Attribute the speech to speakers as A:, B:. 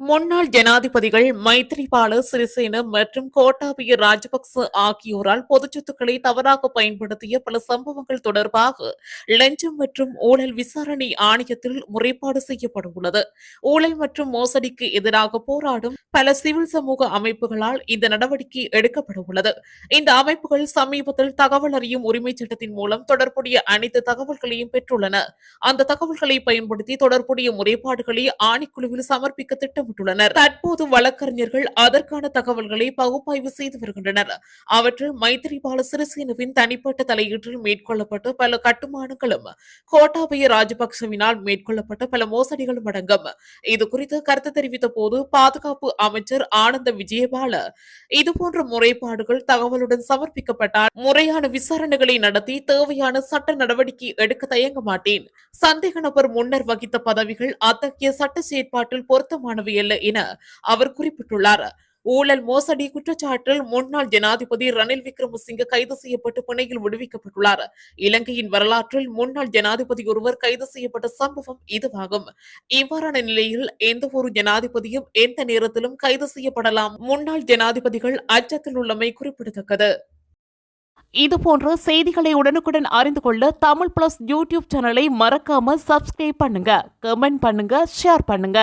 A: முன்னாள் ஜனாதிபதிகள் மைத்ரிபால சிறிசேன மற்றும் கோட்டாபய ராஜபக்ச ஆகியோரால் பொதுச் சொத்துக்களை தவறாக பயன்படுத்திய பல சம்பவங்கள் தொடர்பாக லஞ்சம் மற்றும் ஊழல் விசாரணை ஆணையத்தில் முறைப்பாடு செய்யப்படவுள்ளது. ஊழல் மற்றும் மோசடிக்கு எதிராக போராடும் பல சிவில் சமூக அமைப்புகளால் இந்த நடவடிக்கை எடுக்கப்படவுள்ளது. இந்த அமைப்புகள் சமீபத்தில் தகவல் அறியும் உரிமை சட்டத்தின் மூலம் தொடர்புடைய அனைத்து தகவல்களையும் பெற்றுள்ளன. அந்த தகவல்களை பயன்படுத்தி தொடர்புடைய முறைப்பாடுகளை ஆணைக்குழுவில் சமர்ப்பிக்க திட்டம் திட்டமிட்டுள்ளனர் தற்போது வழக்கறிஞர்கள் அதற்கான தகவல்களை பகுப்பாய்வு செய்து வருகின்றனர். அவற்றில் மைத்திரிபால சிறிசேனவின் தனிப்பட்ட தலையீட்டில் மேற்கொள்ளப்பட்ட பல கட்டுமானங்களும் கோட்டாபய ராஜபக்சவினால் மேற்கொள்ளப்பட்ட பல மோசடிகளும் அடங்கும். இது குறித்து கருத்து தெரிவித்த போது பாதுகாப்பு அமைச்சர் ஆனந்த விஜயபால இதுபோன்ற முறைப்பாடுகள் தகவலுடன் சமர்ப்பிக்கப்பட்டால் முறையான விசாரணைகளை நடத்தி தேவையான சட்ட நடவடிக்கை எடுக்க தயங்க மாட்டேன். சந்தேக நபர் முன்னர் வகித்த பதவிகள் அத்தகைய சட்ட செயற்பாட்டில் பொருத்தமானவை அல்ல என அவர் குறிப்பிட்டுள்ளார். ஊழல் மோசடி குற்றச்சாட்டில் முன்னாள் ஜனாதிபதி ரணில் விக்ரமசிங்க கைது செய்யப்பட்டு பிணையில் விடுவிக்கப்பட்டுள்ளார். இலங்கையின் வரலாற்றில் முன்னாள் ஜனாதிபதி ஒருவர் கைது செய்யப்பட்ட சம்பவம் இதுவாகும். இவ்வாறான நிலையில் எந்த ஒரு ஜனாதிபதியும் எந்த நேரத்திலும் கைது செய்யப்படலாம். முன்னாள் ஜனாதிபதிகள் அச்சத்தில் உள்ளமை குறிப்பிடத்தக்கது. இதுபோன்ற செய்திகளை உடனுக்குடன் அறிந்து கொள்ள தமிழ் பிளஸ் யூடியூப் சேனலை மறக்காம சப்ஸ்கிரைப் பண்ணுங்க. கமெண்ட் பண்ணுங்க ஷேர் பண்ணுங்க.